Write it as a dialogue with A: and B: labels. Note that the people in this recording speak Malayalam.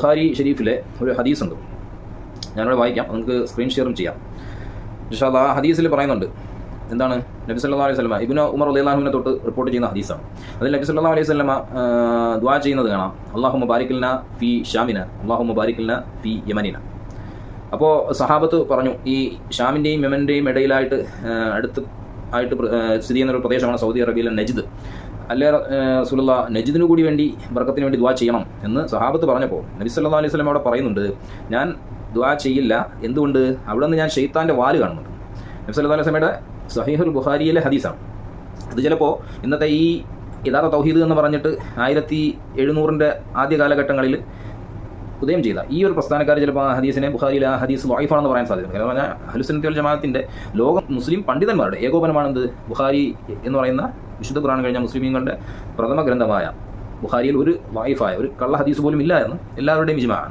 A: ബുഖാരി ഷെരീഫിലെ ഒരു ഹദീസ് ഉണ്ട് ഞാനിവിടെ വായിക്കാം നമുക്ക് സ്ക്രീൻ ഷെയറും ചെയ്യാം. ഇൻഷാല്ല ആ ഹദീസിൽ പറയുന്നുണ്ട് എന്താണ്? നബി സല്ലാ അലൈഹി സ്വലമ ഇബിന് ഉമർ അള്ളാഹുവിനെ തൊട്ട് റിപ്പോർട്ട് ചെയ്യുന്ന ഹദീസാണ്. അതിൽ നബി സല്ലാ അലൈഹി സ്വലമ ദ്വാ ചെയ്യുന്നത് കാണാം. അള്ളാഹു മുബാരിക്കലിന ഫി ഷാമിന അള്ളാഹു മുബാരിക്കലിന ഫി യമനിന. അപ്പോൾ സഹാബത്ത് പറഞ്ഞു ഈ ഷാമിന്റെയും യമന്റെയും ഇടയിലായിട്ട് അടുത്ത് ആയിട്ട് സ്ഥിതി ചെയ്യുന്ന ഒരു പ്രദേശമാണ് സൗദി അറേബ്യയിലെ നജിദ്. അല്ലേ സുലുള്ള നജിദിനു കൂടി വേണ്ടി ബർക്കത്തിന് വേണ്ടി ദ്വാ ചെയ്യണം എന്ന് സഹാബത്ത് പറഞ്ഞപ്പോൾ നബി സല്ലാ അലൈഹി സ്വലം അവിടെ പറയുന്നുണ്ട് ഞാൻ ദ്വാ ചെയ്യില്ല. എന്തുകൊണ്ട്? അവിടെ നിന്ന് ഞാൻ ഷെയ്ത്താന്റെ വാൽ കാണുന്നുണ്ട്. നബി സല്ലാ അലൈഹി സ്വലമയുടെ സഹീഹുൽ ബുഹാരിയിലെ ഹദീസാണ്. അത് ചിലപ്പോൾ ഇന്നത്തെ ഈ യഥാർത്ഥ തൗഹീദ് എന്ന് പറഞ്ഞിട്ട് ആയിരത്തി എഴുന്നൂറിന്റെ ആദ്യ കാലഘട്ടങ്ങളിൽ ഉദയം ചെയ്ത ഈ ഒരു പ്രസ്ഥാനക്കാർ ചിലപ്പോൾ ആ ഹദീസിനെ ബുഹാരിയിൽ ആ ഹദീസ് വായിഫാണെന്ന് പറയാൻ സാധ്യത കാരണം പറഞ്ഞാൽ ഹലുസനത്തുൽ ജമാഅത്തിന്റെ ലോകം മുസ്ലിം പണ്ഡിതന്മാരുടെ ഏകോപനമാണെന്ത്? ബുഹാരി എന്ന് പറയുന്ന വിശുദ്ധ ഖുറാൻ കഴിഞ്ഞ മുസ്ലിമീങ്ങളുടെ പ്രഥമ ഗ്രന്ഥമായ ബുഹാരിയിൽ ഒരു വായിഫായ ഒരു കള്ള ഹദീസ് പോലും ഇല്ല എന്ന് എല്ലാവരുടെയും വിജയമാണ്